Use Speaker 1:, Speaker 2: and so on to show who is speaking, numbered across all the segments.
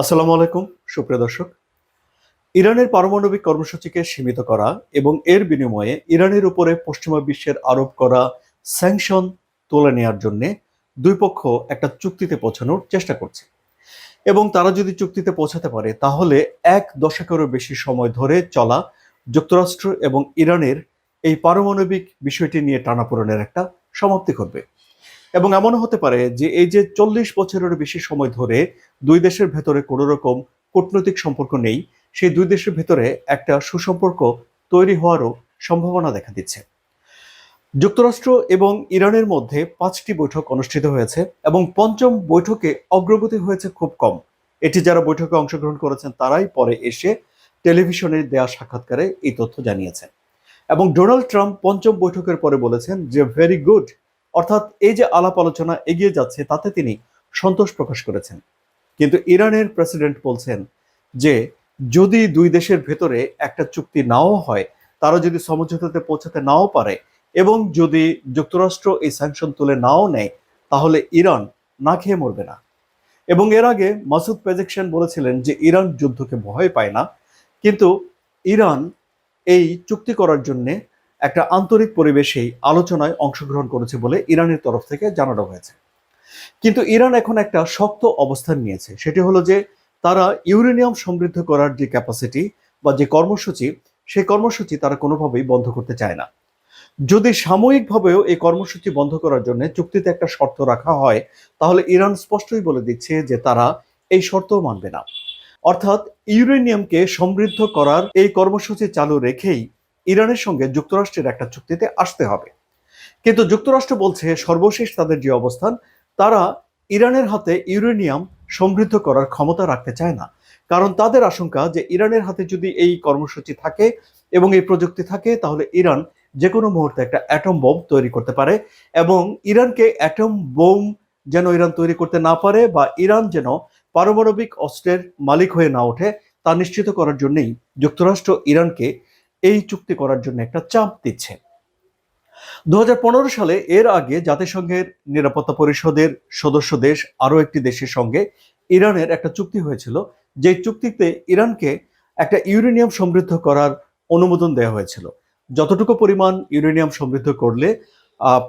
Speaker 1: আসসালামু আলাইকুম, সুপ্রিয় দর্শক। ইরানের পারমাণবিক কর্মসূচিকে সীমিত করা এবং এর বিনিময়ে ইরানের উপরে পশ্চিমা বিশ্বের আরোপ করা স্যাংশন তুলে নেওয়ার জন্য দুই পক্ষ একটা চুক্তিতে পৌঁছানোর চেষ্টা করছে। এবং তারা যদি চুক্তিতে পৌঁছাতে পারে, তাহলে এক দশকেরও বেশি সময় ধরে চলা যুক্তরাষ্ট্র এবং ইরানের এই পারমাণবিক বিষয়টি নিয়ে টানাপোড়েনের একটা সমাপ্তি ঘটবে। এবং এমনও হতে পারে যে এই যে চল্লিশ বছরের বেশি সময় ধরে দুই দেশের ভেতরে কোনো রকম কূটনৈতিক সম্পর্ক নেই, সেই দুই দেশের ভেতরে একটা সুসম্পর্ক তৈরি হওয়ারও সম্ভাবনা দেখা দিচ্ছে। যুক্তরাষ্ট্র এবং ইরানের মধ্যে পাঁচটি বৈঠক অনুষ্ঠিত হয়েছে এবং পঞ্চম বৈঠকে অগ্রগতি হয়েছে খুব কম। এটি যারা বৈঠকে অংশগ্রহণ করেছেন তারাই পরে এসে টেলিভিশনে দেয়া সাক্ষাৎকারে এই তথ্য জানিয়েছেন। এবং ডোনাল্ড ট্রাম্প পঞ্চম বৈঠকের পরে বলেছেন যে ভেরি গুড অর্থাৎ এই যে আলাপ আলোচনা এগিয়ে যাচ্ছে, তাতে তিনি সন্তোষ প্রকাশ করেছেন। কিন্তু ইরানের প্রেসিডেন্ট বলছেন যে, যদি দুই দেশের ভেতরে একটা চুক্তি নাও হয়, তারা যদি সমঝোতাতে পৌঁছাতে নাও পারে এবং যদি যুক্তরাষ্ট্র এই স্যাংশন তুলে নাও নেয়, তাহলে ইরান না খেয়ে মরবে না। এবং এর আগে মাসুদ পেজেকশন বলেছিলেন যে, ইরান যুদ্ধকে ভয় পায় না। কিন্তু ইরান এই চুক্তি করার জন্যে একটা আন্তরিক পরিবেশেই আলোচনায় অংশগ্রহণ করেছে বলে ইরানের তরফ থেকে জানানো হয়েছে। কিন্তু ইরান এখন একটা শক্ত অবস্থান নিয়েছে। সেটি হলো যে, তারা ইউরেনিয়াম সমৃদ্ধ করার যে ক্যাপাসিটি বা যে কর্মসূচি, সেই কর্মসূচি তারা কোনোভাবেই বন্ধ করতে চায় না। যদি সাময়িকভাবেও এই কর্মসূচি বন্ধ করার জন্য চুক্তিতে একটা শর্ত রাখা হয়, তাহলে ইরান স্পষ্টই বলে দিচ্ছে যে তারা এই শর্তও মানবে না। অর্থাৎ ইউরেনিয়ামকে সমৃদ্ধ করার এই কর্মসূচি চালু রেখেই ইরানের সঙ্গে যুক্তরাষ্ট্রের একটা চুক্তিতে আসতে হবে। কিন্তু যুক্তরাষ্ট্র বলছে সর্বশেষ তাদের যে অবস্থান, তারা ইরানের হাতে ইউরেনিয়াম সমৃদ্ধ করার ক্ষমতা রাখতে চায় না। কারণ তাদের আশঙ্কা যে ইরানের হাতে যদি এই কর্মসূচি থাকে এবং এই প্রযুক্তি থাকে, তাহলে ইরান যে কোনো মুহূর্তে একটা অ্যাটম বোম তৈরি করতে পারে এবং ইরানকে অ্যাটম বোম যেন ইরান তৈরি করতে না পারে বা ইরান যেন পারমাণবিক অস্ত্রের মালিক হয়ে না ওঠে, তা নিশ্চিত করার জন্যই যুক্তরাষ্ট্র ইরানকে এই চুক্তি করার জন্য একটা চাপ দিচ্ছে। দু হাজার পনেরো সালে এর আগে জাতিসংঘের নিরাপত্তা পরিষদের সদস্য দেশ আরও একটি দেশের সঙ্গে ইরানের একটা চুক্তি হয়েছিল। যে চুক্তিতে ইরানকে একটা ইউরেনিয়াম সমৃদ্ধ করার অনুমোদন দেওয়া হয়েছিল। যতটুকু পরিমাণ ইউরেনিয়াম সমৃদ্ধ করলে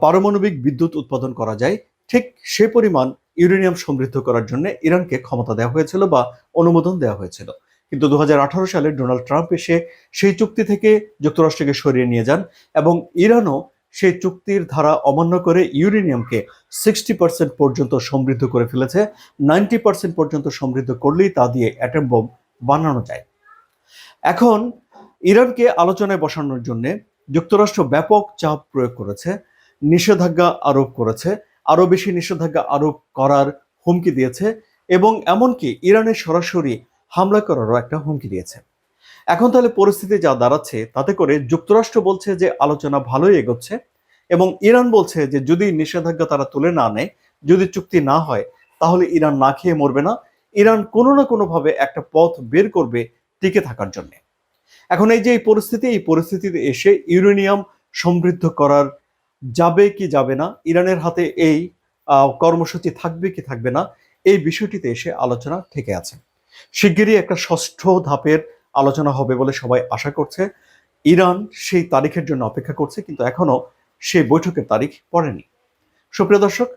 Speaker 1: পারমাণবিক বিদ্যুৎ উৎপাদন করা যায়, ঠিক সে পরিমাণ ইউরেনিয়াম সমৃদ্ধ করার জন্য ইরানকে ক্ষমতা দেওয়া হয়েছিল বা অনুমোদন দেওয়া হয়েছিল। কিন্তু দু হাজার আঠারো সালে ডোনাল্ড ট্রাম্প এসে সেই চুক্তি থেকে যুক্তরাষ্ট্রকে সরিয়ে নিয়ে যান এবং ইরানও সেই চুক্তির ধারা অমান্য করে ইউরেনিয়ামকে সিক্সটি পার্সেন্ট পর্যন্ত সমৃদ্ধ করে ফেলেছে। নাইনটি পার্সেন্ট পর্যন্ত সমৃদ্ধ করলেই তা দিয়ে অ্যাটম বোম বানানো যায়। এখন ইরানকে আলোচনায় বসানোর জন্য যুক্তরাষ্ট্র ব্যাপক চাপ প্রয়োগ করেছে, নিষেধাজ্ঞা আরোপ করেছে, আরও বেশি নিষেধাজ্ঞা আরোপ করার হুমকি দিয়েছে এবং এমনকি ইরানের সরাসরি হামলা করারও একটা হুমকি দিয়েছে। এখন তাহলে পরিস্থিতি যা দাঁড়াচ্ছে, তাতে করে যুক্তরাষ্ট্র বলছে যে আলোচনা ভালোই এগোচ্ছে এবং ইরান বলছে যে যদি নিষেধাজ্ঞা তারা তুলে না নেয়, যদি চুক্তি না হয়, তাহলে ইরান না খেয়ে মরবে না। ইরান কোনো না কোনোভাবে একটা পথ বের করবে টিকে থাকার জন্য। এখন এই যে এই পরিস্থিতি, এই পরিস্থিতিতে এসে ইউরেনিয়াম সমৃদ্ধ করার যাবে কি যাবে না, ইরানের হাতে এই কর্মসূচি থাকবে কি থাকবে না, এই বিষয়টিতে এসে আলোচনা থেকে আছে। শিগগিরই একটা ষষ্ঠ ধাপের আলোচনা হবে বলে সবাই আশা করছে। ইরান সেই তারিখের জন্য অপেক্ষা করছে, কিন্তু এখনও সেই বৈঠকের তারিখ পড়েনি। সুপ্রিয় দর্শক,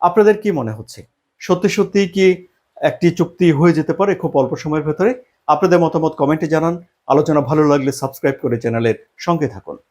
Speaker 1: আপনাদের কি মনে হচ্ছে? সত্যি সত্যি কি একটি চুক্তি হয়ে যেতে পারে খুব অল্প সময়ের ভেতরে? আপনাদের মতামত কমেন্টে জানান। আলোচনা ভালো লাগলে সাবস্ক্রাইব করে চ্যানেলের সঙ্গে থাকুন।